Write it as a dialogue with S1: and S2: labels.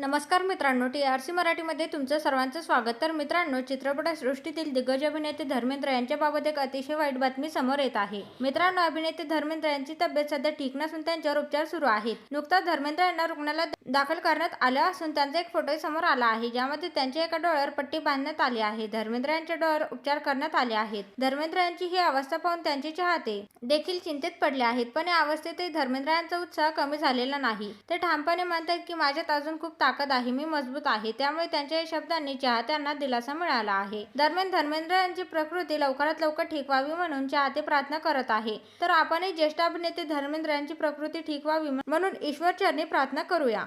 S1: नमस्कार मित्रांनो T R C मराठीमध्ये तुमचं सर्वांचं स्वागत. तर मित्रांनो चित्रपटसृष्टीतील दिग्गज अभिनेते धर्मेंद्र यांच्याबाबत एक अतिशय वाईट बातमी समोर येत आहे. मित्रांनो अभिनेते धर्मेंद्र यांची तब्येत सध्या ठीक नसून त्यांच्यावर उपचार सुरू आहेत. नुकताच धर्मेंद्र यांना रुग्णालयात दाखल करण्यात आलं असून त्यांचा एक फोटो समोर आला आहे ज्यामध्ये त्यांच्या एका डोळ्यावर पट्टी बांधण्यात आली आहे. धर्मेंद्र यांच्या डोळ्यावर उपचार करण्यात आले आहेत. धर्मेंद्र यांची ही अवस्था पाहून त्यांचे चाहते देखील चिंतेत पडले आहेत पण या अवस्थेतही धर्मेंद्र यांचा उत्साह कमी झालेला नाही. ते ठामपणे म्हणतात की माझ्यात अजून खूप ताकद आहे मी मजबूत आहे. त्यामुळे त्यांच्या या शब्दांनी चाहत्यांना दिलासा मिळाला आहे. दरम्यान धर्मेंद्र यांची प्रकृती लवकरात लवकर ठीक व्हावी म्हणून चाहते प्रार्थना करत आहे. तर आपणही ज्येष्ठ अभिनेते धर्मेंद्र यांची प्रकृती ठीक व्हावी म्हणून ईश्वरचरणी प्रार्थना करूया.